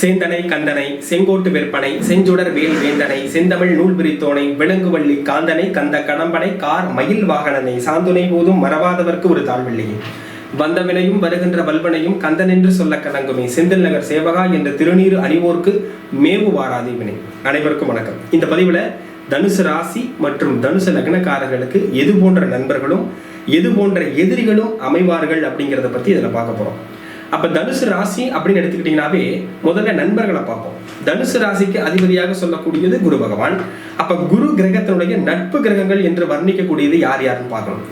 சேந்தனை கந்தனை செங்கோட்டு விற்பனை செஞ்சுடர் வேல் வேந்தனை செந்தமிழ் நூல் விரித்தோனை விலங்குவள்ளி காந்தனை கந்த கடம்பனை கார் மயில் வாகனனை சாந்துணை போதும் மறவாதவர்க்கு ஒரு தாழ்வில்லையே வந்தவினையும் வருகின்ற வல்வனையும் கந்தன் என்று சொல்ல கலங்குமே செந்தில் நகர் சேவகா என்ற திருநீர் அணிவோர்க்கு மேவு வாராதே வினை அனைவருக்கும் வணக்கம். இந்த பதிவில் தனுசு ராசி மற்றும் தனுசு லக்னக்காரர்களுக்கு எது போன்ற நண்பர்களும் எது போன்ற எதிரிகளும் அமைவார்கள் அப்படிங்கிறத பற்றி இதில் பார்க்க போகிறோம் அப்ப தனுசு ராசி அப்படின்னு எடுத்துக்கிட்டீங்கன்னாவே முதல்ல நண்பர்களை பார்ப்போம். தனுசு ராசிக்கு அதிபதியாக சொல்லக்கூடியது குரு பகவான். அப்ப குரு கிரகத்தினுடைய நட்பு கிரகங்கள் என்று வர்ணிக்கக்கூடியது யார் யாருன்னு பார்க்கணும்.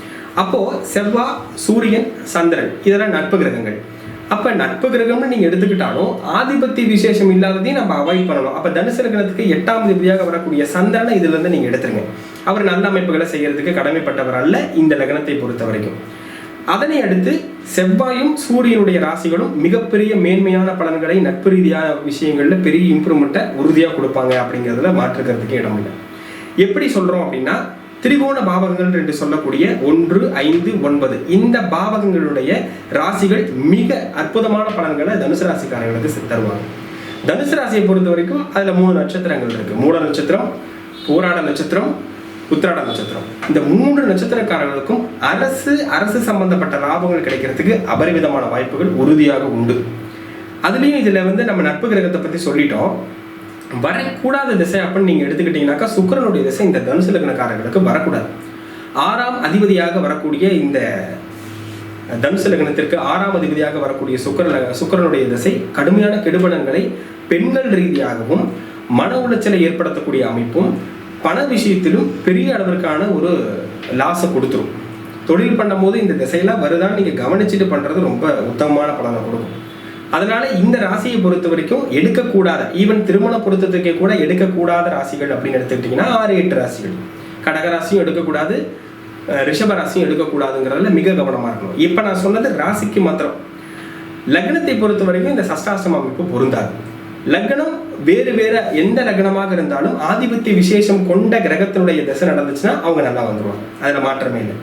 அப்போ செவ்வாய் சூரியன் சந்திரன் இதெல்லாம் நட்பு கிரகங்கள். அப்ப நட்பு கிரகம்னு நீங்க எடுத்துக்கிட்டாலும் ஆதிபத்திய விசேஷம் இல்லாததையும் நம்ம அவாய்ட் பண்ணணும். அப்ப தனுசு லக்னத்துக்கு எட்டாம் அதிபதியாக வரக்கூடிய சந்திரனை இதுல இருந்து நீங்க எடுத்துருங்க. அவர் நல்ல அமைப்புகளை செய்யறதுக்கு கடமைப்பட்டவர் அல்ல இந்த லக்னத்தை பொறுத்த வரைக்கும் அதனை அடுத்து செவ்வாயும் சூரியனுடைய ராசிகளும் மிகப்பெரிய மேன்மையான பலன்களை நட்பு ரீதியான விஷயங்களில் பெரிய இம்ப்ரூவ்மெண்ட்டை உறுதியாக கொடுப்பாங்க அப்படிங்கிறதுல மாற்றுக்கிறதுக்கு இடம் இல்லை. எப்படி சொல்கிறோம் அப்படின்னா திரிகோண பாவகங்கள் என்று சொல்லக்கூடிய ஒன்று ஐந்து ஒன்பது இந்த பாவகங்களுடைய ராசிகள் மிக அற்புதமான பலன்களை தனுசு ராசிக்காரங்களுக்கு தருவாங்க. தனுசு ராசியை பொறுத்த வரைக்கும் அதில் மூணு நட்சத்திரங்கள் இருக்குது மூல நட்சத்திரம் பூராட நட்சத்திரம் உத்திராட நட்சத்திரம். இந்த மூன்று நட்சத்திரக்காரர்களுக்கும் அரசு அரசு சம்பந்தப்பட்ட லாபங்கள் கிடைக்கிறதுக்கு அபரிவிதமான வாய்ப்புகள் உறுதியாக உண்டு. அதுலேயும் இதில் வந்து நம்ம நட்பு கிரகத்தை பற்றி சொல்லிட்டோம். வரக்கூடாத திசை அப்படின்னு நீங்கள் எடுத்துக்கிட்டீங்கன்னாக்கா சுக்கிரனுடைய திசை இந்த தனுசு லக்னக்காரர்களுக்கு வரக்கூடாது. ஆறாம் அதிபதியாக வரக்கூடிய இந்த தனுசு லக்னத்திற்கு ஆறாம் அதிபதியாக வரக்கூடிய சுக்கர சுக்கிரனுடைய திசை கடுமையான கெடுபலன்களை பெண்கள் ரீதியாகவும் மன உளைச்சலை ஏற்படுத்தக்கூடிய அமைப்பும் பண விஷயத்திலும் பெரிய அளவிற்கான ஒரு லாஸை கொடுத்துரும். தொழில் பண்ணும்போது இந்த திசையெல்லாம் வருதான்னு நீங்கள் கவனிச்சுட்டு பண்ணுறது ரொம்ப உத்தமமான பலனை கொடுக்கும். அதனால இந்த ராசியை பொறுத்த வரைக்கும் எடுக்கக்கூடாத ஈவன் திருமண பொருத்தத்துக்கே கூட எடுக்கக்கூடாத ராசிகள் அப்படின்னு எடுத்துக்கிட்டிங்கன்னா ஆறு எட்டு ராசிகள். கடக ராசியும் எடுக்கக்கூடாது ரிஷப ராசியும் எடுக்கக்கூடாதுங்கிறதுல மிக கவனமாக இருக்கணும். இப்போ நான் சொன்னது ராசிக்கு மாத்திரம். லக்னத்தை பொறுத்த வரைக்கும் இந்த சஷ்டாசம அமைப்பு பொருந்தாது. லக்னம் வேறு வேற எந்த லக்னமாக இருந்தாலும் ஆதிபத்திய விசேஷம் கொண்ட கிரகத்தினுடைய திசை நடந்துச்சுன்னா அவங்க நல்லா வந்துருவாங்க. அதில் மாற்றமே இல்லை.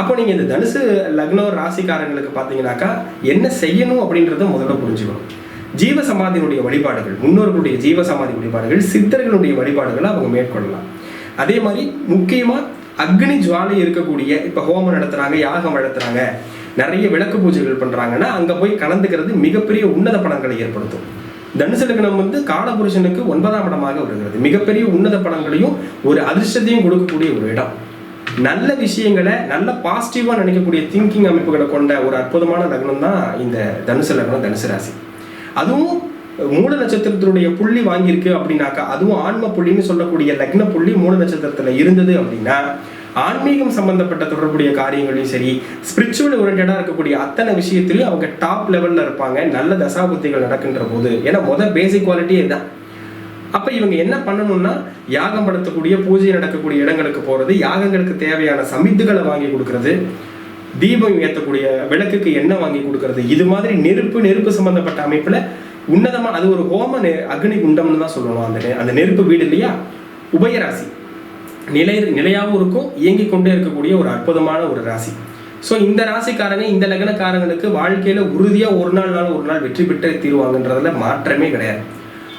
அப்போ நீங்கள் இந்த தனுசு லக்னம் ராசிக்காரங்களுக்கு பார்த்தீங்கன்னாக்கா என்ன செய்யணும் அப்படின்றத முதல்ல புரிஞ்சுக்கணும். ஜீவ சமாதியினுடைய வழிபாடுகள் முன்னோர்களுடைய ஜீவ சமாதி வழிபாடுகள் சித்தர்களுடைய வழிபாடுகளை அவங்க மேற்கொள்ளலாம். அதே மாதிரி முக்கியமாக அக்னி ஜுவாலை இருக்கக்கூடிய இப்போ ஹோமம் நடத்துகிறாங்க யாகம் வளர்த்துறாங்க நிறைய விளக்கு பூஜைகள் பண்ணுறாங்கன்னா அங்கே போய் கலந்துக்கிறது மிகப்பெரிய உன்னத படங்களை ஏற்படுத்தும். தனுசு லக்னம் வந்து காலபுருஷனுக்கு ஒன்பதாம் இடமாக வருகிறது. மிகப்பெரிய உன்னத படங்களையும் ஒரு அதிர்ஷ்டத்தையும் கொடுக்கக்கூடிய ஒரு இடம். நல்ல விஷயங்களை நல்ல பாசிட்டிவா நினைக்கக்கூடிய திங்கிங் அமைப்புகளை கொண்ட ஒரு அற்புதமான லக்னம் தான் இந்த தனுசு லக்னம் தனுசு ராசி. அதுவும் மூல நட்சத்திரத்தினுடைய புள்ளி வாங்கியிருக்கு அப்படின்னாக்கா அதுவும் ஆன்ம புள்ளின்னு சொல்லக்கூடிய லக்ன புள்ளி மூல நட்சத்திரத்துல இருந்தது அப்படின்னா ஆன்மீகம் சம்பந்தப்பட்ட தொடர்புடைய காரியங்களையும் சரி ஸ்பிரிச்சுவல் ஓரியன்டாக இருக்கக்கூடிய அத்தனை விஷயத்திலையும் அவங்க டாப் லெவலில் இருப்பாங்க. நல்ல தசாபுத்திகள் நடக்கின்ற போது. ஏன்னா மொதல் பேசிக் குவாலிட்டியே இதுதான். அப்போ இவங்க என்ன பண்ணணும்னா யாகம் படுத்தக்கூடிய பூஜை நடக்கக்கூடிய இடங்களுக்கு போகிறது யாகங்களுக்கு தேவையான சமித்துகளை வாங்கி கொடுக்கறது தீபம் ஏற்றக்கூடிய விளக்குக்கு எண்ணெய் வாங்கி கொடுக்கறது. இது மாதிரி நெருப்பு நெருப்பு சம்பந்தப்பட்ட அமைப்பில் உன்னதமாக அது ஒரு ஹோம நெ- அக்னி குண்டம்னு தான் சொல்லணும். அந்த அந்த நெருப்பு வீடு இல்லையா? உபயராசி. நிலை நிலையாகவும் இருக்கும் இயங்கிக் கொண்டே இருக்கக்கூடிய ஒரு அற்புதமான ஒரு ராசி. ஸோ இந்த ராசிக்காரங்க இந்த லக்னக்காரங்களுக்கு வாழ்க்கையில் உறுதியாக ஒரு நாள் நாள் ஒரு நாள் வெற்றி பெற்றே தீர்வாங்கன்றதுல மாற்றமே கிடையாது.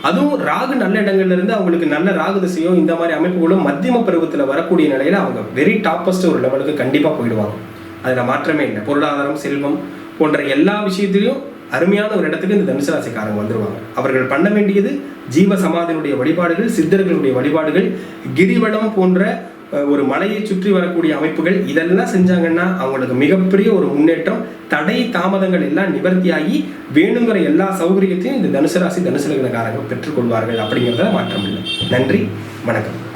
அதுவும் ராகு நல்ல இடங்கள்ல இருந்து அவங்களுக்கு நல்ல ராகு திசையோ இந்த மாதிரி அமைப்புகளும் மத்தியம பருவத்தில் வரக்கூடிய நிலையில அவங்க வெரி டாப்பஸ்ட் ஒரு லெவலுக்கு கண்டிப்பாக போயிடுவாங்க. அதில் மாற்றமே இல்லை. பொருளாதாரம் செல்வம் போன்ற எல்லா விஷயத்திலையும் அருமையான ஒரு இடத்துக்கு இந்த தனுசு ராசிக்காரங்க வந்துருவாங்க. அவர்கள் பண்ண வேண்டியது ஜீவ சமாதியினுடைய வழிபாடுகள் சித்தர்களுடைய வழிபாடுகள் கிரிவலம் போன்ற ஒரு மலையை சுற்றி வரக்கூடிய அமைப்புகள் இதெல்லாம் செஞ்சாங்கன்னா அவங்களுக்கு மிகப்பெரிய ஒரு முன்னேற்றம் தடை தாமதங்கள் எல்லாம் நிவர்த்தியாகி வேணுங்கிற எல்லா சௌகரியத்தையும் இந்த தனுசு ராசி தனுசு லக்னக்காரங்க பெற்றுக்கொள்வார்கள் அப்படிங்கிறத மாற்றம் இல்லை. நன்றி வணக்கம்.